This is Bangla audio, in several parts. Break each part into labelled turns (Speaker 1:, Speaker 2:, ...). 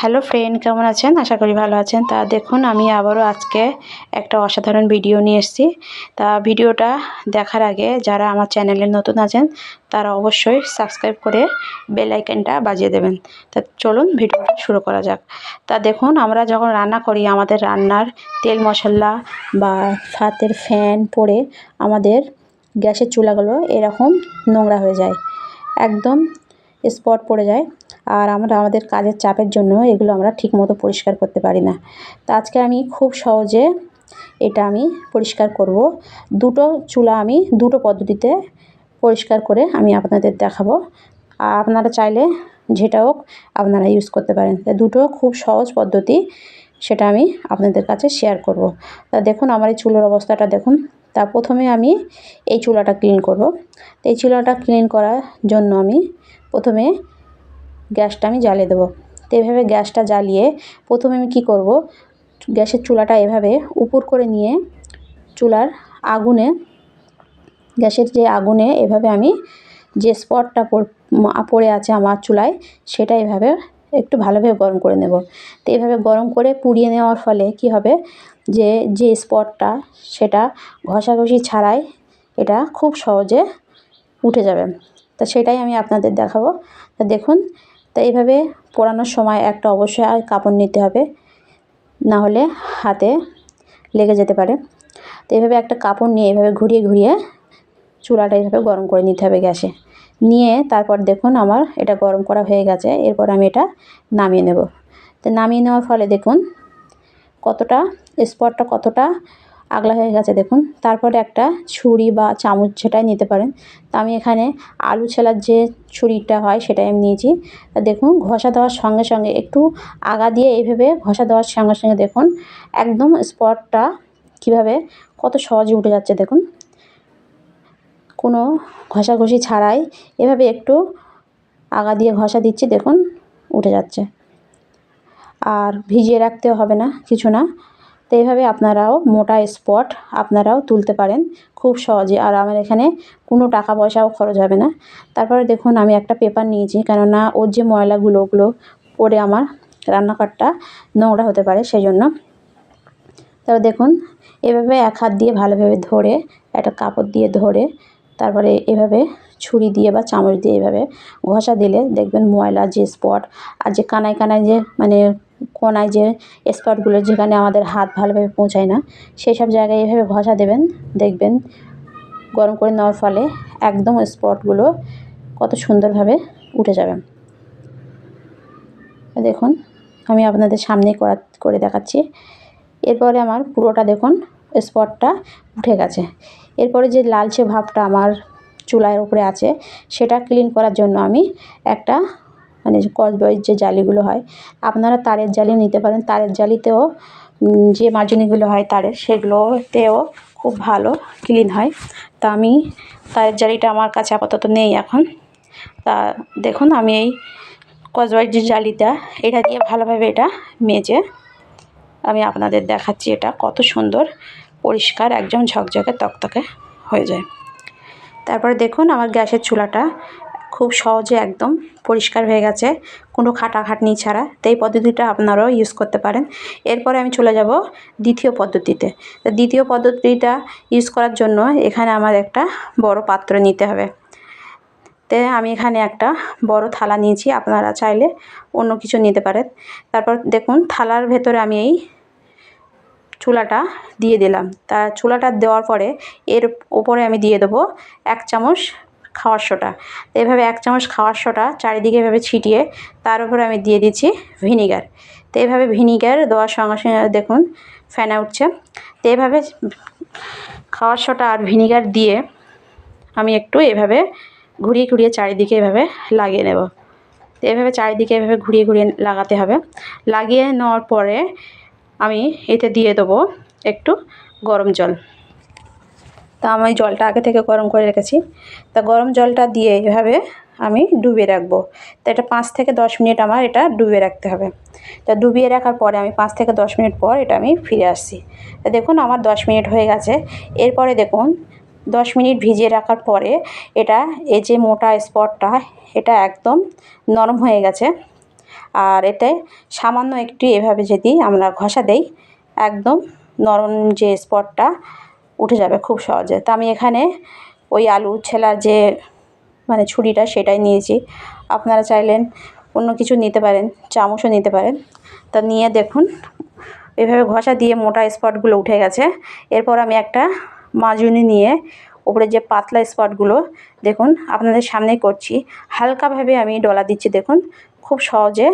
Speaker 1: হ্যালো ফ্রেন্ড, কেমন আছেন? আশা করি ভালো আছেন। তা দেখুন, আমি আবারও আজকে একটা অসাধারণ ভিডিও নিয়ে এসেছি। তা ভিডিওটা দেখার আগে যারা আমার চ্যানেলে নতুন আছেন, তারা অবশ্যই সাবস্ক্রাইব করে বেল আইকনটা বাজিয়ে দেবেন। তা চলুন, ভিডিওটা শুরু করা যাক। তা দেখুন, আমরা যখন রান্না করি, আমাদের রান্নার তেল মশলা বা ভাতের ফ্যান পড়ে আমাদের গ্যাসের চুলাগুলো এরকম নোংরা হয়ে যায়। একদম স্পট পড়ে যায়। আর আমরা, আমাদের কাজের চাপের জন্য এগুলো আমরা ঠিকমতো পরিষ্কার করতে পারি না। তো আজকে আমি খুব সহজে এটা আমি পরিষ্কার করব। দুটো চুলা আমি দুটো পদ্ধতিতে পরিষ্কার করে আমি আপনাদের দেখাবো। আর আপনারা চাইলে যেটা হোক আপনারা ইউজ করতে পারেন। তা দুটো খুব সহজ পদ্ধতি সেটা আমি আপনাদের কাছে শেয়ার করব। তা দেখুন, আমার এই চুলোর অবস্থাটা দেখুন। তা প্রথমে আমি এই চুলাটা ক্লিন করব। তো এই চুলাটা ক্লিন করার জন্য আমি প্রথমে গ্যাসটা আমি জ্বালিয়ে দেবো। তো এভাবে গ্যাসটা জ্বালিয়ে প্রথমে আমি কী করব? গ্যাসের চুলাটা এভাবে উপর করে নিয়ে চুলার আগুনে, গ্যাসের যে আগুনে এভাবে আমি যে স্পটটা পড়ে আছে আমার চুলায়, সেটা এভাবে একটু ভালোভাবে গরম করে নেব। তো এভাবে গরম করে পুড়িয়ে নেওয়ার ফলে কি হবে? যে যে স্পটটা সেটা ঘষাঘষি ছাড়াই এটা খুব সহজে উঠে যাবে। তা সেটাই আমি আপনাদের দেখাবো। তা দেখুন, তো এইভাবে পোড়ানোর সময় একটা অবশ্যই আর কাপড় নিতে হবে, না হলে হাতে লেগে যেতে পারে। তো এইভাবে একটা কাপড় নিয়ে এভাবে ঘুরিয়ে ঘুরিয়ে চুলাটা এইভাবে গরম করে নিতে হবে গ্যাসে। নিয়ে তারপর দেখুন আমার এটা গরম করা হয়ে গেছে, এরপর আমি এটা নামিয়ে নেব। তো নামিয়ে নেওয়ার ফলে দেখুন কতটা, স্পটটা কতটা আগলা হয়ে গেছে, দেখুন। তারপরে একটা ছুরি বা চামচ সেটাই নিতে পারেন। তো আমি এখানে আলু ছেলার যে ছুরিটা হয় সেটাই আমি নিয়েছি। তা দেখুন, ঘষা দেওয়ার সঙ্গে সঙ্গে একটু আগা দিয়ে এইভাবে ঘষা দেওয়ার সঙ্গে সঙ্গে দেখুন, একদম স্পটটা কীভাবে কত সহজে উঠে যাচ্ছে, দেখুন। কোনো ঘষাঘষি ছাড়াই এভাবে একটু আগা দিয়ে ঘষা দিচ্ছি, দেখুন, উঠে যাচ্ছে। আর ভিজিয়ে রাখতেও হবে না, কিছু না। তো এইভাবে আপনারাও মোটা স্পট আপনারাও তুলতে পারেন খুব সহজে। আর আমার এখানে কোনো টাকা পয়সাও খরচ হবে না। তারপরে দেখুন, আমি একটা পেপার নিয়েছি, কেননা ওর যে ময়লাগুলো, ওগুলো পরে আমার রান্নাঘরটা নোংরা হতে পারে সেই জন্য তারপর দেখুন, এভাবে এক হাত দিয়ে ভালোভাবে ধরে, একটা কাপড় দিয়ে ধরে, তারপরে এভাবে ছুরি দিয়ে বা চামচ দিয়ে এভাবে ঘষা দিলে দেখবেন ময়লা যে স্পট আর যে কানায় কানায় যে মানে কোনায় যে স্পটগুলো যেখানে আমাদের হাত ভালোভাবে পৌঁছায় না, সেই সব জায়গায় এভাবে ঘষা দেবেন, দেখবেন গরম করে নেওয়ার ফলে একদম স্পটগুলো কত সুন্দরভাবে উঠে যাবে। দেখুন, আমি আপনাদের সামনে করা, করে দেখাচ্ছি। এরপরে আমার পুরোটা দেখুন স্পটটা উঠে গেছে। এরপরে যে লালচে ভাবটা আমার চুলার উপরে আছে, সেটা ক্লিন করার জন্য আমি একটা মানে কসবয়ের যে জালিগুলো হয়, আপনারা তারের জালি নিতে পারেন। তারের জালিতেও যে মাজনিগুলো হয় তারের, সেগুলোতেও খুব ভালো ক্লিন হয়। তা আমি তারের জালিটা আমার কাছে আপাতত নেই এখন। তা দেখুন আমি এই কসবয়ের যে জালিটা, এটা দিয়ে ভালোভাবে এটা মেজে আমি আপনাদের দেখাচ্ছি এটা কত সুন্দর, পরিষ্কার, একদম ঝকঝকে, তকতকে হয়ে যায়। তারপরে দেখুন আমার গ্যাসের চুলাটা খুব সহজে একদম পরিষ্কার হয়ে গেছে, কোনো খাটাখাটনি ছাড়া। তো এই পদ্ধতিটা আপনারাও ইউজ করতে পারেন। এরপরে আমি চলে যাব দ্বিতীয় পদ্ধতিতে। দ্বিতীয় পদ্ধতিটা ইউজ করার জন্য এখানে আমার একটা বড় পাত্র নিতে হবে। তে আমি এখানে একটা বড় থালা নিয়েছি, আপনারা চাইলে অন্য কিছু নিতে পারেন। তারপর দেখুন, থালার ভেতরে আমি এই চুলাটা দিয়ে দিলাম। তা চুলাটা দেওয়ার পরে এর ওপরে আমি দিয়ে দেবো এক চামচ খাওয়ার সোটা এভাবে এক চামচ খাওয়ার সোটা চারিদিকে এভাবে ছিটিয়ে তার উপরে আমি দিয়ে দিচ্ছি ভিনিগার। তো এভাবে ভিনিগার দেওয়ার সঙ্গে সঙ্গে দেখুন ফেনা উঠছে। তো এভাবে খাওয়ার সোটা আর ভিনিগার দিয়ে আমি একটু এভাবে ঘুরিয়ে ঘুরিয়ে চারিদিকে এভাবে লাগিয়ে নেব। তো এভাবে চারিদিকে এভাবে ঘুরিয়ে ঘুরিয়ে লাগাতে হবে। লাগিয়ে নেওয়ার পরে আমি এতে দিয়ে দেবো একটু গরম জল। তা আমি জলটা আগে থেকে গরম করে রেখেছি। তা গরম জলটা দিয়ে এভাবে আমি ডুবিয়ে রাখব। তো এটা পাঁচ থেকে দশ মিনিট আমার এটা ডুবিয়ে রাখতে হবে। তা ডুবিয়ে রাখার পরে আমি পাঁচ থেকে দশ মিনিট পর এটা আমি ফিরে আসছি। তা দেখুন আমার দশ মিনিট হয়ে গেছে। এরপরে দেখুন দশ মিনিট ভিজিয়ে রাখার পরে এটা, এই যে মোটা স্পটটা, এটা একদম নরম হয়ে গেছে। আর এতে সামান্য একটু এভাবে যদি আমরা ঘষা দেই, একদম নরম যে স্পটটা উঠে যাবে খুব সহজে। তো আমি এখানে ওই আলু ছেলার যে মানে ছুরিটা সেটাই নিয়েছি। আপনারা চাইলেন অন্য কিছু নিতে পারেন, চামচও নিতে পারেন। তা নিয়ে দেখুন, এভাবে ঘষা দিয়ে মোটা স্পটগুলো উঠে গেছে। এরপর আমি একটা মাজুনি নিয়ে ওপরে যে পাতলা স্পটগুলো, দেখুন, আপনাদের সামনেই করছি। হালকাভাবে আমি ডলা দিচ্ছি, দেখুন, খুব সহজে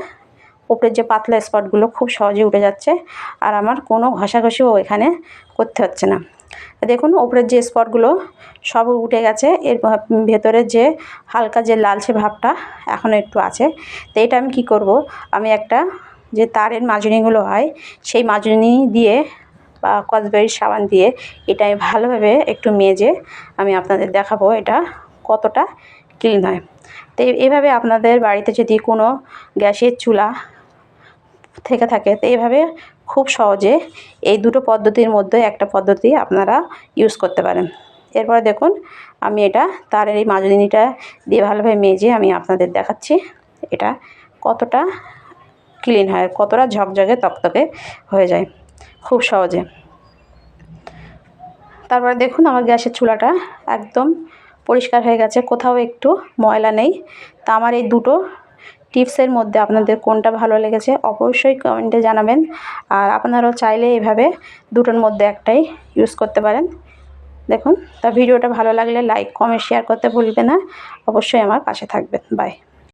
Speaker 1: উপরের যে পাতলা স্পটগুলো খুব সহজে উঠে যাচ্ছে। আর আমার কোনো ঘষাঘষিও এখানে করতে হচ্ছে না। দেখুন ওপরের যে স্পটগুলো সব উঠে গেছে। এর ভেতরে যে হালকা যে লালচে ভাবটা এখনও একটু আছে। তো এটা আমি কী করব? আমি একটা যে তারের মাজনিগুলো হয়, সেই মাজনি দিয়ে বা কসবারির সাবান দিয়ে এটা আমি ভালোভাবে একটু মেজে আমি আপনাদের দেখাবো এটা কতটা ক্লিন হয়। তো এভাবে আপনাদের বাড়িতে যদি কোনো গ্যাসের চুলা থেকে থাকে, তো এইভাবে খুব সহজে এই দুটো পদ্ধতির মধ্যে একটা পদ্ধতি আপনারা ইউজ করতে পারেন। এরপরে দেখুন, আমি এটা তারের এই মাজনিটা দিয়ে ভালোভাবে মেজে আমি আপনাদের দেখাচ্ছি। এটা কতটা ক্লিন হয়, কতটা ঝকঝকে তকতকে হয়ে যায় খুব সহজে। তারপরে দেখুন, আমার গ্যাসের চুলাটা একদম পরিষ্কার হয়ে গেছে, কোথাও একটু ময়লা নেই। তা আমার এই দুটো টিপসের মধ্যে আপনাদের কোনটা ভালো লেগেছে অবশ্যই কমেন্টে জানাবেন। আর আপনারাও চাইলে এভাবে দুটোর মধ্যে একটাই ইউজ করতে পারেন। দেখুন, তা ভিডিওটা ভালো লাগলে লাইক কমেন্ট শেয়ার করতে ভুলবে না। অবশ্যই আমার পাশে থাকবেন। বাই